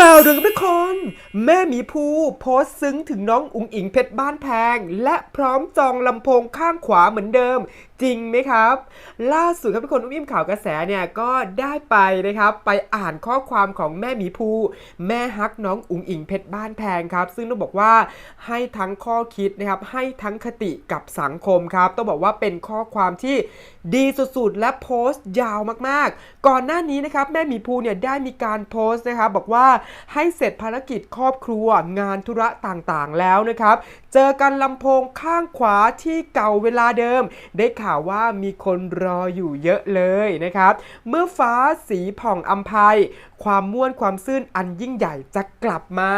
ข่าวเรื่องทุกครแม่หมีภูโพสซึ้งถึงน้องอุ๋งอิงเพชรบ้านแพง และพร้อมจองลำโพงข้างขวาเหมือนเดิมจริงไหมครับ ล่าสุดครับทุกคนอุ้มอิ่มข่าวกระแสเนี่ยก็ได้ไปนะครับ ไปอ่านข้อความของแม่หมีภูแม่ฮักน้องอุ๋งอิงเพชรบ้านแพงครับ ซึ่งต้องบอกว่าให้ทั้งข้อคิดนะครับ ให้ทั้งคติกับสังคมครับ ต้องบอกว่าเป็นข้อความที่ดีสุดๆ และโพสต์ยาวมากๆ ก่อนหน้านี้นะครับแม่หมีภูเนี่ยได้มีการโพสต์นะครับบอกว่าให้เสร็จภารกิจครอบครัวงานธุระต่างๆแล้วนะครับ เจอกันลำโพงข้างขวาที่เก่าเวลาเดิม ได้ข่าวว่ามีคนรออยู่เยอะเลยนะครับ เมื่อฟ้าสีผ่องอัมภัย ความม่วนความซื่นอันยิ่งใหญ่จะกลับมา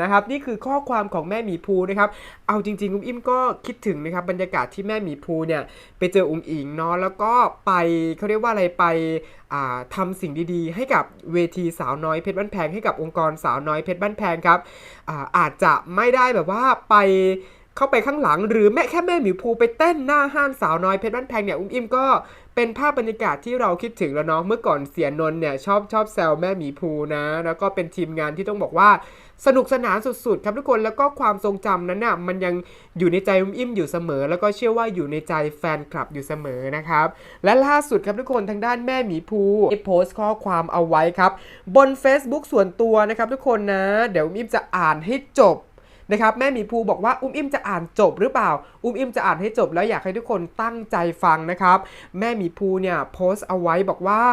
นะครับ นี่คือข้อความของแม่หมีภูนะครับ เอาจริงๆ อุ้มอิ่มก็คิดถึงนะครับบรรยากาศที่แม่หมีภูเนี่ยไปเจออุ้มอิงเนาะแล้วก็ไปเขาเรียกว่าอะไรไปทำทำสิ่งดีๆ ให้กับเวทีสาวน้อยเพชรบ้านแพงให้กับองค์กรสาวน้อยเพชรบ้านแพงครับอาอาจจะไม่ได้แบบว่าไป เข้าไปข้างหลัง หรือแม่แค่แม่หมิวภูไปเต้นหน้าห้านสาวน้อยเพชรบ้านแพงเนี่ยอุ้มอิมก็เป็นภาพบรรยากาศที่เราคิดถึงแล้วเนาะเมื่อก่อนเสียนนท์เนี่ยชอบชอบแซวแม่หมีภูนะ แล้วก็เป็นทีมงานที่ต้องบอกว่าสนุกสนานสุดๆ ครับทุกคนแล้วก็ความทรงจำนั้นน่ะมันยังอยู่ในใจอุ้มอิมอยู่เสมอ แล้วก็เชื่อว่าอยู่ในใจแฟนคลับอยู่เสมอนะครับ และล่าสุดครับทุกคนทางด้านแม่หมีภูโพสต์ข้อความเอาไว้ครับ บน Facebook ส่วนตัวนะครับทุกคนนะ เดี๋ยวอุ้มอิมจะอ่านให้จบ นะครับแม่หมีภูบอกว่าอุ้มอิ่มจะอ่านจบหรือเปล่า อุ้มอิ่มจะอ่านให้จบแล้วอยากให้ทุกคนตั้งใจฟังนะครับ แม่หมีภูเนี่ยโพสต์เอาไว้บอกว่า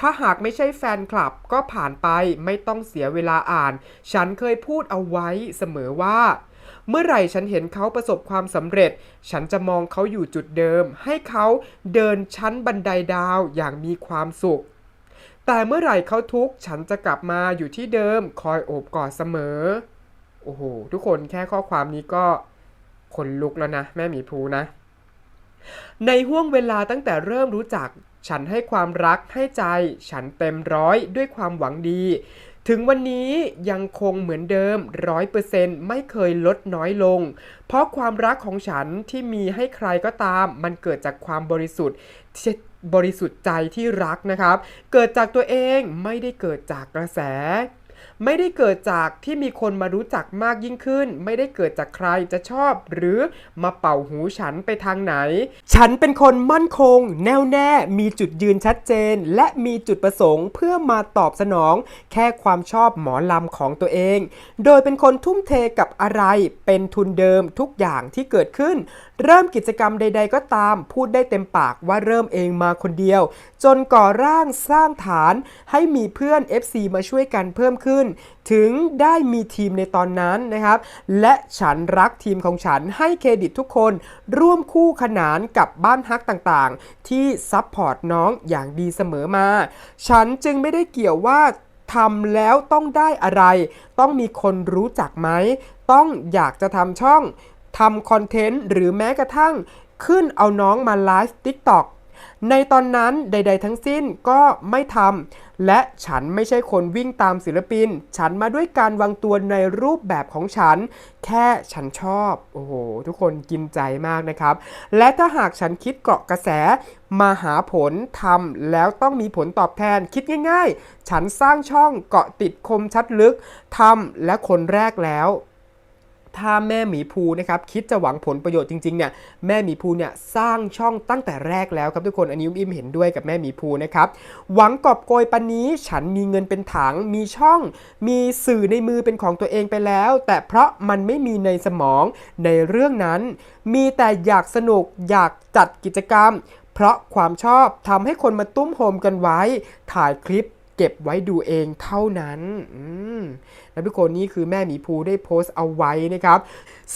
ถ้าหากไม่ใช่แฟนคลับก็ผ่านไปไม่ต้องเสียเวลาอ่าน ฉันเคยพูดเอาไว้เสมอว่า เมื่อไหร่ฉันเห็นเขาประสบความสำเร็จ ฉันจะมองเขาอยู่จุดเดิม ให้เขาเดินชั้นบันไดดาวอย่างมีความสุข แต่เมื่อไหร่เขาทุกข์ฉันจะกลับมาอยู่ที่เดิมคอยโอบกอดเสมอ โอ้โห ทุกคนแค่ข้อความนี้ก็ขนลุกแล้วนะ แม่หมีภูนะ ในห่วงเวลาตั้งแต่เริ่มรู้จัก ฉันให้ความรักให้ใจ ฉันเต็มร้อยด้วยความหวังดี ถึงวันนี้ยังคงเหมือนเดิมร้อยเปอร์เซ็นต์ไม่เคยลดน้อยลง เพราะความรักของฉันที่มีให้ใครก็ตาม มันเกิดจากความบริสุทธิ์บริสุทธิ์ใจที่รักนะครับ เกิดจากตัวเองไม่ได้เกิดจากกระแส ไม่ได้เกิดจากที่มีคนมารู้จักมากยิ่งขึ้น ไม่ได้เกิดจากใครจะชอบ หรือมาเป่าหูฉันไปทางไหน ฉันเป็นคนมั่นคง แน่วแน่ มีจุดยืนชัดเจน และมีจุดประสงค์ เพื่อมาตอบสนอง แค่ความชอบหมอลำของตัวเอง โดยเป็นคนทุ่มเทกับอะไร เป็นทุนเดิมทุกอย่างที่เกิดขึ้น เริ่มกิจกรรมใด ๆ ก็ตาม พูดได้เต็มปากว่าเริ่มเองมาคนเดียว จนก่อร่างสร้างฐาน ให้มีเพื่อน FC มาช่วยกันเพิ่มขึ้นถึงได้มีทีมในตอนนั้นนะครับ และฉันรักทีมของฉันให้เครดิตทุกคน ร่วมคู่ขนานกับบ้านฮักต่างๆ ที่ซัพพอร์ตน้องอย่างดีเสมอมา ฉันจึงไม่ได้เกี่ยวว่าทำแล้วต้องได้อะไร ต้องมีคนรู้จักไหม ต้องอยากจะทำช่องทำคอนเทนต์หรือแม้กระทั่งขึ้นเอาน้องมาไลฟ์ TikTok ในตอนนั้นใด ๆ ทั้งสิ้นก็ไม่ทำและฉันไม่ใช่คนวิ่งตามศิลปิน ฉันมาด้วยการวางตัวในรูปแบบของฉัน แค่ฉันชอบ โอ้โห ทุกคนกินใจมากนะครับ และถ้าหากฉันคิดเกาะกระแส มาหาผลทำแล้วต้องมีผลตอบแทนคิดง่าย ๆ ฉันสร้างช่องเกาะติดคมชัดลึกทำและคนแรกแล้ว ถ้าแม่หมีภูนะครับคิดจะหวังผลประโยชน์จริงๆเนี่ยแม่หมีภูเนี่ยสร้างช่องตั้งแต่แรกแล้วครับทุกคนอันนี้อุ้มอิมเห็นด้วยกับแม่หมีภูนะครับหวังกอบโกยปันนี้ฉันมีเงินเป็นถังมีช่อง มีสื่อในมือเป็นของตัวเองไปแล้ว แต่เพราะมันไม่มีในสมองในเรื่องนั้น มีแต่อยากสนุกอยากจัดกิจกรรม เพราะความชอบทำให้คนมาตุ้มโฮมกันไว้ ถ่ายคลิป เก็บไว้ดูเองเท่านั้นแล้วทุกคนนี่คือแม่หมีภูได้โพสต์เอาไว้นะครับ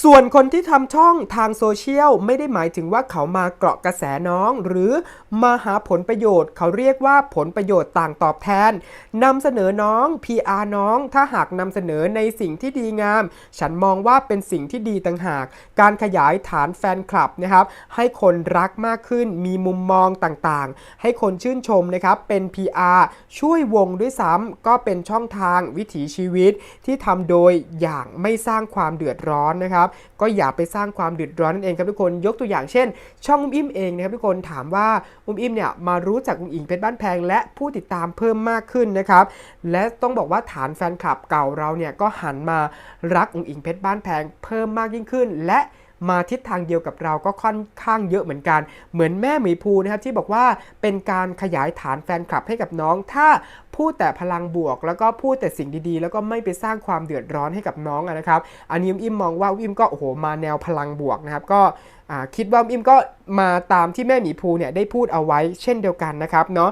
ส่วนคนที่ทำช่องทางโซเชียลไม่ได้หมายถึงว่าเขามาเกาะกระแสน้อง หรือมาหาผลประโยชน์ เขาเรียกว่าผลประโยชน์ต่างตอบแทนนำเสนอน้อง PR น้อง ถ้าหากนำเสนอในสิ่งที่ดีงาม ฉันมองว่าเป็นสิ่งที่ดีต่างหาก การขยายฐานแฟนคลับนะครับให้คนรักมากขึ้นมีมุมมองต่างๆ ให้คนชื่นชมนะครับเป็น PR ช่วยวงด้วยซ้ำก็เป็นช่องทางวิถีชีวิตที่ทำโดยอย่างไม่สร้างความเดือดร้อนนะครับ ก็อย่าไปสร้างความเดือดร้อนนั่นเองครับทุกคนยกตัวอย่างเช่น ช่องอุ้มอิ่มเองนะครับทุกคนถามว่าอุ้มอิ่มเนี่ยมารู้จักอุ้งอิงเพชรบ้านแพง และผู้ติดตามเพิ่มมากขึ้นนะครับและต้องบอกว่าฐานแฟนคลับเก่าเราเนี่ยก็หันมารักอุ้งอิงเพชรบ้านแพงเพิ่มมากยิ่งขึ้น และมาทิศทางเดียวกับเราก็ค่อนข้างเยอะเหมือนกัน เหมือนแม่หมีภูนะครับที่บอกว่าเป็นการขยายฐานแฟนคลับให้กับน้อง ถ้า พูดแต่พลังบวก แล้วก็พูดแต่สิ่งดีๆ แล้วก็ไม่ไปสร้างความเดือดร้อนให้กับน้องนะครับ อันนี้อิมมองว่าอิมก็โอ้โหมาแนวพลังบวกนะครับก็คิดว่าอิมก็มาตามที่แม่หมีภูเนี่ยได้พูดเอาไว้เช่นเดียวกันนะครับเนาะ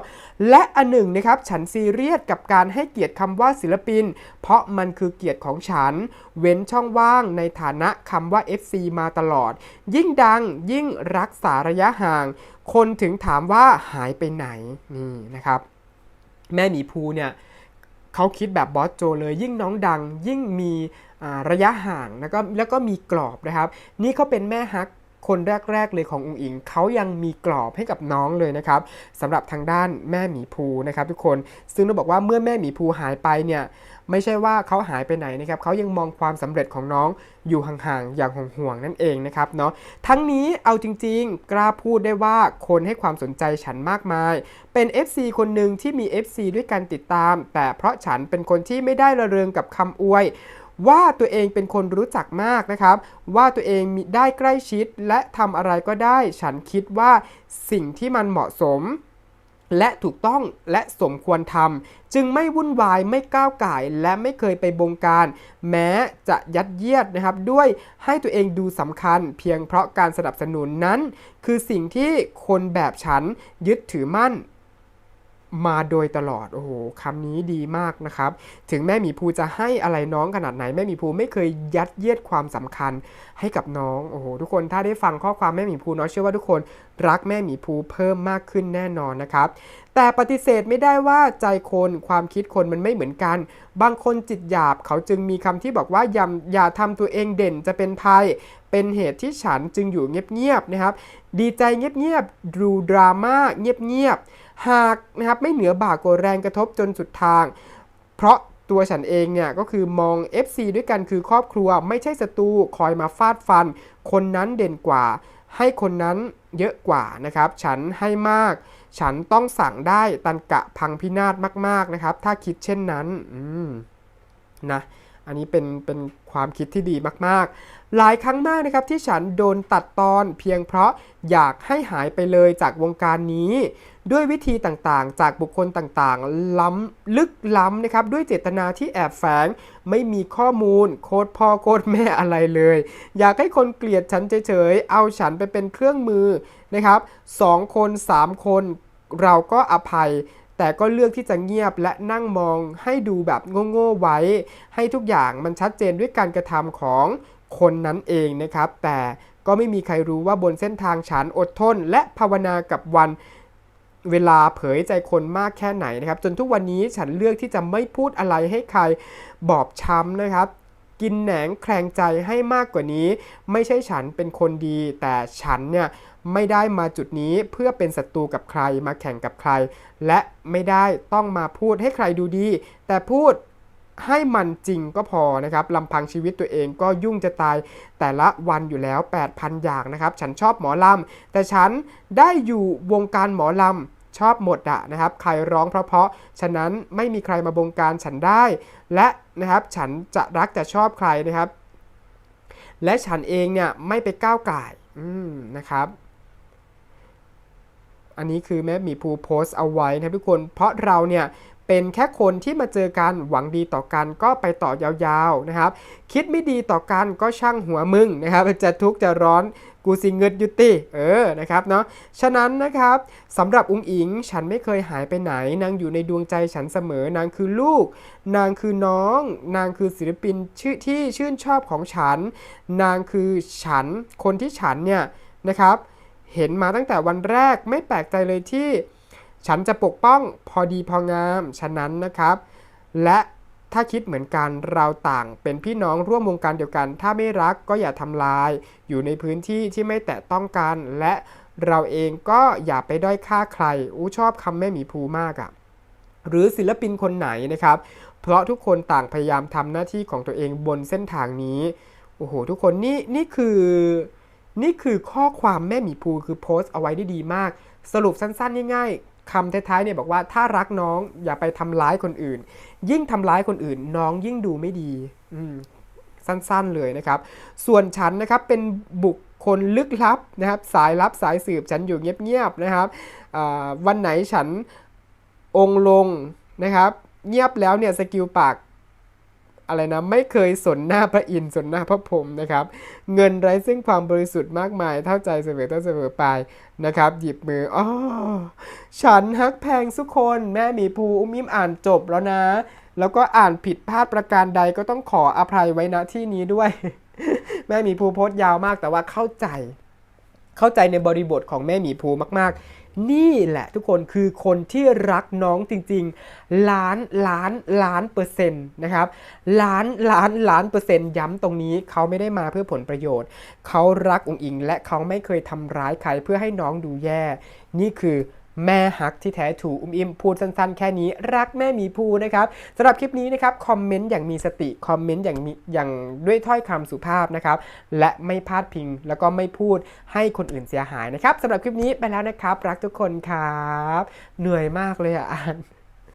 และอันหนึ่งนะครับฉันซีเรียสกับการให้เกียรติคำว่าศิลปิน เพราะมันคือเกียรติของฉัน เว้นช่องว่างในฐานะคำว่า FC มาตลอด ยิ่งดังยิ่งรักษาระยะห่าง คนถึงถามว่าหายไปไหนนี่นะครับ แม่หมีภูเนี่ยเขาคิดแบบบอสโจเลยยิ่งน้องดังยิ่งมีระยะห่างแล้วก็แล้วก็มีกรอบนะครับ นี่เขาเป็นแม่ฮัก คนแรก ๆ เลยของอุงอิงเขายังมีกรอบให้กับน้องเลยนะครับสำหรับทางด้านแม่หมีภูนะครับ ทุกคนซึ่งต้องบอกว่าเมื่อแม่หมีภูหายไปเนี่ยไม่ใช่ว่าเขาหายไปไหนนะครับเขายังมองความสำเร็จของน้องอยู่ห่างๆอย่างห่วงๆนั่นเองนะครับเนาะทั้งนี้เอาจริง ๆ กล้าพูดได้ว่าคนให้ความสนใจฉันมากมาย เป็น FC คนหนึ่งที่มี FC ด้วยกันติดตาม แต่เพราะฉันเป็นคนที่ไม่ได้ระเริงกับคำอวย ว่าตัวเองเป็นคนรู้จักมากนะครับ ว่าตัวเองมีได้ใกล้ชิดและทำอะไรก็ได้ ฉันคิดว่าสิ่งที่มันเหมาะสม และถูกต้องและสมควรทำจึงไม่วุ่นวายไม่ก้าวไก่และไม่เคยไปบงการ แม้จะยัดเยียดนะครับ ด้วยให้ตัวเองดูสำคัญ เพียงเพราะการสนับสนุนนั้น คือสิ่งที่คนแบบฉันยึดถือมั่น มาโดยตลอด โอ้โหคำนี้ดีมากนะครับ ถึงแม่หมีภูจะให้อะไรน้องขนาดไหน แม่หมีภูไม่เคยยัดเยียดความสำคัญให้กับน้อง โอ้โห ทุกคนถ้าได้ฟังข้อความแม่หมีภูเนาะเชื่อว่าทุกคนรักแม่หมีภูเพิ่มมากขึ้นแน่นอนนะครับ แต่ปฏิเสธไม่ได้ว่าใจคนความคิดคนมันไม่เหมือนกัน บางคนจิตหยาบเขาจึงมีคำที่บอกว่าอย่าอย่าทำตัวเองเด่นจะเป็นภัยเป็นเหตุที่ฉันจึงอยู่เงียบๆนะครับ ดีใจเงียบๆดูดราม่าเงียบๆ หากนะครับไม่เหนือบ่ากว่าแรงกระทบจนสุดทาง เพราะตัวฉันเองเนี่ยก็คือมอง FC ด้วยกันคือครอบครัวไม่ใช่ศัตรูคอยมาฟาดฟัน คนนั้นเด่นกว่า ให้คนนั้นเยอะกว่านะครับ ฉันให้มาก ฉันต้องสั่งได้ตันกะพังพินาศมากๆนะครับ ถ้าคิดเช่นนั้นอืมนะ อันนี้เป็นเป็นความคิดที่ดีมากๆ หลายครั้งมากนะครับที่ฉันโดนตัดตอนเพียงเพราะอยากให้หายไปเลยจากวงการนี้ ด้วยวิธีต่างๆ จากบุคคลต่างๆ ล้ำลึกล้ำนะครับด้วยเจตนาที่แอบแฝงไม่มีข้อมูลโคตรพ่อโคตรแม่อะไรเลย อยากให้คนเกลียดฉันเฉยๆ เอาฉันไปเป็นเครื่องมือนะครับสองคนสามคนเราก็อภัย แต่ก็เลือกที่จะเงียบและนั่งมองให้ดูแบบโง่ๆไว้ ให้ทุกอย่างมันชัดเจนด้วยการกระทำของคนนั้นเองนะครับ แต่ก็ไม่มีใครรู้ว่าบนเส้นทางฉันอดทน และภาวนากับวันเวลาเผยใจคนมากแค่ไหนนะครับ จนทุกวันนี้ฉันเลือกที่จะไม่พูดอะไรให้ใครบอบช้ำนะครับ กินแหนงแคลงใจให้มากกว่านี้ ไม่ใช่ฉันเป็นคนดี แต่ฉันเนี่ย ไม่ได้มาจุดนี้เพื่อเป็นศัตรูกับใครมาแข่งกับใคร และไม่ได้ต้องมาพูดให้ใครดูดี แต่พูดให้มันจริงก็พอนะครับลำพังชีวิตตัวเองก็ยุ่งจะตายแต่ละวันอยู่แล้ว 8,000 อย่างนะครับ ฉันชอบหมอลำ แต่ฉันได้อยู่วงการหมอลำชอบหมดอะนะครับ ใครร้องเพราะๆฉะนั้นไม่มีใครมาบงการฉันได้ และนะครับฉันจะรักจะชอบใครนะครับ และฉันเองเนี่ยไม่ไปก้าวไก่นะครับ อันนี้คือแม่หมีภูโพสต์เอาไว้นะครับทุกคน เพราะเราเนี่ยเป็นแค่คนที่มาเจอกันหวังดีต่อกันก็ไปต่อยาวๆนะครับ คิดไม่ดีต่อกันก็ช่างหัวมึงนะครับจะทุกข์จะร้อนกูสิเงิดยุติเออนะครับเนาะฉะนั้นนะครับสำหรับอุ้งอิงฉันไม่เคยหายไปไหน นางอยู่ในดวงใจฉันเสมอนางคือลูก นางคือน้อง นางคือศิลปินชื่อที่ชื่นชอบของฉัน นางคือฉันคนที่ฉันเนี่ยนะครับ เห็นมาตั้งแต่วันแรกไม่แปลกใจเลยที่ ฉันจะปกป้องพอดีพองามฉะนั้นนะครับ และถ้าคิดเหมือนกันเราต่างเป็นพี่น้องร่วมวงการเดียวกัน ถ้าไม่รักก็อย่าทำลาย อยู่ในพื้นที่ที่ไม่แตะต้องกัน และเราเองก็อย่าไปด้อยค่าใคร อู้ชอบคำแม่หมีภูมากอะ่ะหรือศิลปินคนไหนนะครับ เพราะทุกคนต่างพยายามทำหน้าที่ของตัวเองบนเส้นทางนี้ โอ้โห ทุกคนนี่นี่คือ นี่คือข้อความแม่หมีภูคือโพสต์เอาไว้ได้ดีมาก สรุปสั้นๆ ง่ายๆคำท้ายๆเนี่ยบอกว่าถ้ารักน้องอย่าไปทำร้ายคนอื่น ยิ่งทำร้ายคนอื่น น้องยิ่งดูไม่ดีสั้นๆเลยนะครับ ส่วนฉันนะครับเป็นบุคคลลึกลับนะครับ สายลับสายสืบฉันอยู่เงียบๆนะครับวันไหนฉันองลงนะครับ เงียบแล้วเนี่ยสกิลปาก อะไรนะไม่เคยสนหน้าพระอินทร์สนหน้าพระพรหมนะครับ เงินไร้ซึ่งความบริสุทธิ์มากมาย เท่าใจเสมอต้นเสมอไปนะครับ หยิบมืออ๋อฉันฮักแพงทุกคนแม่หมีภูอุ้มยิ้มอ่านจบแล้วนะ แล้วก็อ่านผิดพลาดประการใดก็ต้องขออภัยไว้ณที่นี้ด้วย แม่หมีภูโพสต์ยาวมากแต่ว่าเข้าใจ เข้าใจในบริบทของแม่หมีภูมาก ๆ นี่แหละทุกคนคือคนที่รักน้องจริงๆ ล้านล้านล้านเปอร์เซ็นต์นะครับล้านล้านล้านเปอร์เซ็นต์ย้ำตรงนี้เขาไม่ได้มาเพื่อผลประโยชน์ เขารักองค์อิง และเขาไม่เคยทำร้ายใครเพื่อให้น้องดูแย่ นี่คือ แม่ฮักที่แท้ถูอุ้มอิมพูดสั้นๆ แค่นี้รักแม่หมีภูนะครับสำหรับคลิปนี้นะครับคอมเมนต์อย่างมีสติคอมเมนต์อย่างมีอย่างด้วยถ้อยคำสุภาพนะครับและไม่พาดพิงแล้วก็ไม่พูดให้คนอื่นเสียหายนะครับสำหรับคลิปนี้ไปแล้วนะครับ รักทุกคนครับ เหนื่อยมากเลยอะอ่าน